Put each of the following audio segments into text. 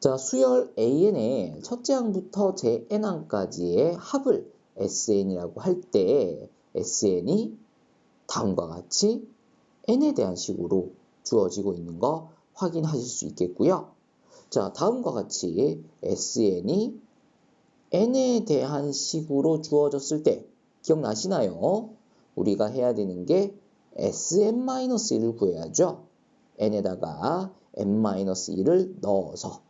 자, 수열 AN의 첫째 항부터 제 N항까지의 합을 SN이라고 할 때 SN이 다음과 같이 N에 대한 식으로 주어지고 있는 거 확인하실 수 있겠고요. 자, 다음과 같이 SN이 N에 대한 식으로 주어졌을 때 기억나시나요? 우리가 해야 되는 게 Sn-1을 구해야죠. N에다가 n-1을 넣어서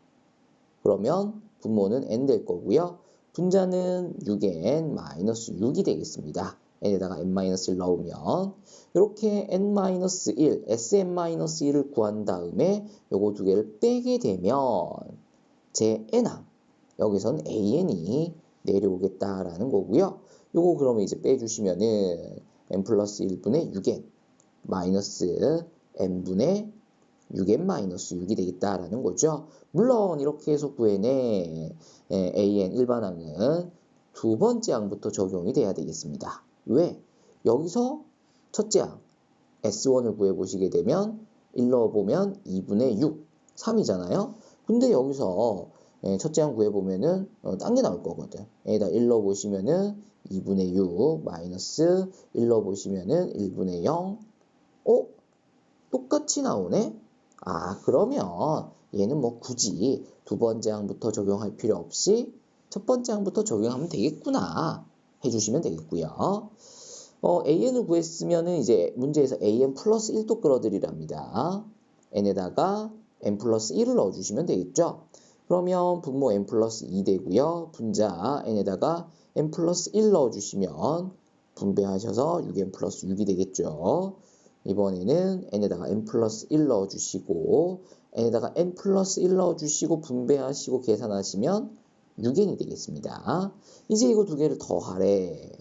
그러면 분모는 n 될 거고요. 분자는 6n-6이 되겠습니다. n에다가 n-1을 넣으면 이렇게 n-1, sn-1을 구한 다음에 요거 두 개를 빼게 되면 제 n항 여기선 an이 내려오겠다라는 거고요. 요거 그러면 이제 빼주시면은 n 플러스 1분의 6n 마이너스 n분의 6n-6이 되겠다라는 거죠. 물론 이렇게 해서 구해내 an 일반항은 두 번째 항부터 적용이 돼야 되겠습니다. 왜? 여기서 첫째 항 S1을 구해보시게 되면 1 넣어보면 2분의 6, 3이잖아요. 근데 여기서 첫째 항 구해보면은 어, 딴게 나올 거거든. 여기다 1 넣어보시면은 2분의 6 마이너스 1 넣어보시면은 1분의 0 어? 똑같이 나오네? 아, 그러면 얘는 뭐 굳이 두 번째 항부터 적용할 필요 없이 첫 번째 항부터 적용하면 되겠구나 해주시면 되겠고요. 어, an을 구했으면은 이제 문제에서 an 플러스 1도 끌어들이랍니다. n에다가 n 플러스 1을 넣어주시면 되겠죠. 그러면 분모 n 플러스 2 되고요. 분자 n에다가 n 플러스 1 넣어주시면 분배하셔서 6n 플러스 6이 되겠죠. 이번에는 n에다가 n 플러스 1 넣어주시고 n에다가 n 플러스 1 넣어주시고 분배하시고 계산하시면 6n이 되겠습니다. 이제 이거 두 개를 더하래.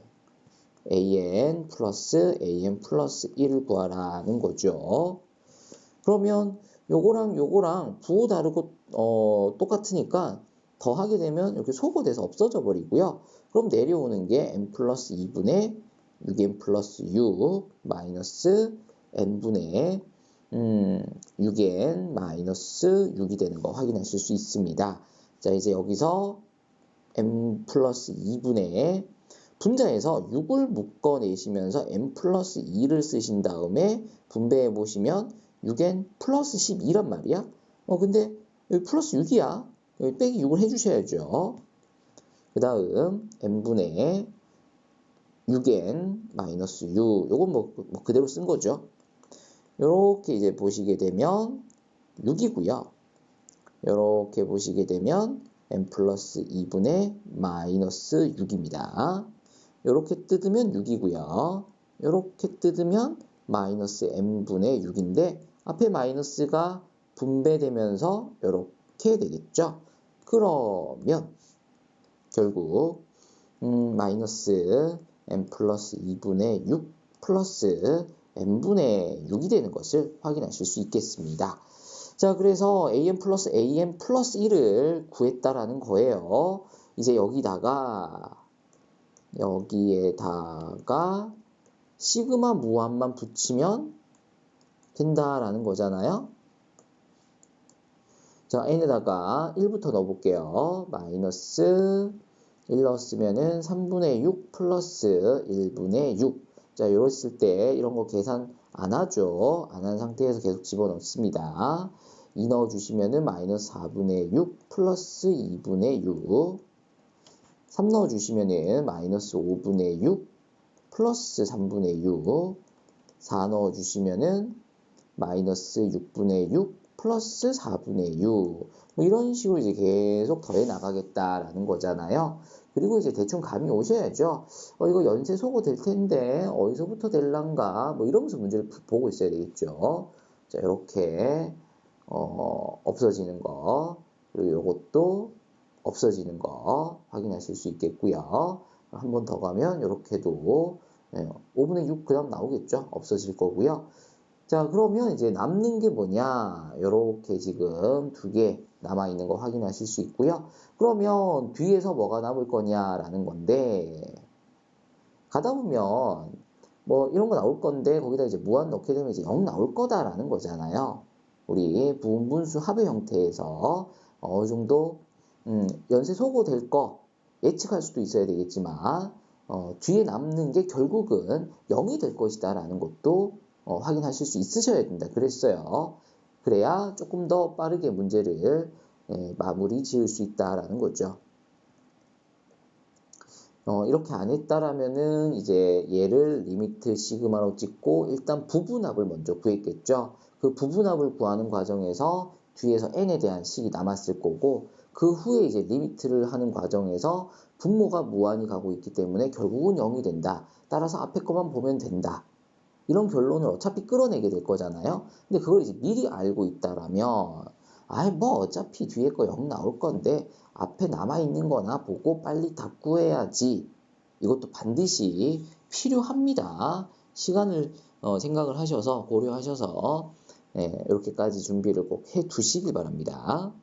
an 플러스 an 플러스 1을 구하라는 거죠. 그러면 요거랑 요거랑 부호 다르고 어, 똑같으니까 더하게 되면 이렇게 소거돼서 없어져 버리고요. 그럼 내려오는 게 n 플러스 2분의 6n 플러스 6 마이너스 n분의 음, 6n 마이너스 6이 되는 거 확인하실 수 있습니다. 자 이제 여기서 n 플러스 2분의 분자에서 6을 묶어내시면서 n 플러스 2를 쓰신 다음에 분배해 보시면 6n 플러스 12란 말이야. 어 근데 여기 플러스 6이야. 여기 빼기 6을 해주셔야죠. 그 다음 n분의 6n 마이너스 6 요건 뭐, 뭐 그대로 쓴 거죠. 요렇게 이제 보시게 되면 6이고요. 요렇게 보시게 되면 n 플러스 2분의 마이너스 6입니다. 요렇게 뜯으면 6이고요. 요렇게 뜯으면 마이너스 n분의 6인데 앞에 마이너스가 분배되면서 요렇게 되겠죠. 그러면 결국 음, 마이너스 n 플러스 2분의 6 플러스 n분의 6이 되는 것을 확인하실 수 있겠습니다. 자, 그래서 an 플러스 an 플러스 1을 구했다라는 거예요. 이제 여기다가 여기에다가 시그마 무한만 붙이면 된다라는 거잖아요. 자, n에다가 1부터 넣어볼게요. 마이너스 1 넣었으면은 3분의 6 플러스 1분의 6. 자, 이랬을 때 이런 거 계산 안 하죠. 안 한 상태에서 계속 집어넣습니다. 2 넣어주시면은 마이너스 4분의 6 플러스 2분의 6. 3 넣어주시면은 마이너스 5분의 6 플러스 3분의 6. 4 넣어주시면은 마이너스 6분의 6 플러스 4분의 6. 뭐 이런 식으로 이제 계속 더해 나가겠다라는 거잖아요. 그리고 이제 대충 감이 오셔야죠. 어, 이거 연쇄 소거 될 텐데 어디서부터 될란가 뭐 이러면서 문제를 보고 있어야 되겠죠. 자 이렇게 어, 없어지는 거 그리고 이것도 없어지는 거 확인하실 수 있겠고요. 한 번 더 가면 이렇게도 네, 5분의 6 그다음 나오겠죠. 없어질 거고요. 자 그러면 이제 남는 게 뭐냐? 이렇게 지금 두 개 남아 있는 거 확인하실 수 있고요. 그러면 뒤에서 뭐가 남을 거냐라는 건데 가다 보면 뭐 이런 거 나올 건데 거기다 이제 무한 넣게 되면 이제 0 나올 거다라는 거잖아요. 우리 부분분수 합의 형태에서 어느 정도 음, 연쇄 소거될 거 예측할 수도 있어야 되겠지만 어, 뒤에 남는 게 결국은 0이 될 것이다 라는 것도 어, 확인하실 수 있으셔야 된다 그랬어요. 그래야 조금 더 빠르게 문제를 예, 마무리 지을 수 있다라는 거죠. 어, 이렇게 안 했다라면은 이제 얘를 리미트 시그마로 찍고 일단 부분합을 먼저 구했겠죠. 그 부분합을 구하는 과정에서 뒤에서 n에 대한 식이 남았을 거고 그 후에 이제 리미트를 하는 과정에서 분모가 무한히 가고 있기 때문에 결국은 0이 된다. 따라서 앞에 것만 보면 된다. 이런 결론을 어차피 끌어내게 될 거잖아요. 근데 그걸 이제 미리 알고 있다라면 아이 뭐 어차피 뒤에 거0 나올 건데 앞에 남아 있는 거나 보고 빨리 다 구해야지. 이것도 반드시 필요합니다. 시간을 어, 생각을 하셔서 고려하셔서 예, 이렇게까지 준비를 꼭 해 두시길 바랍니다.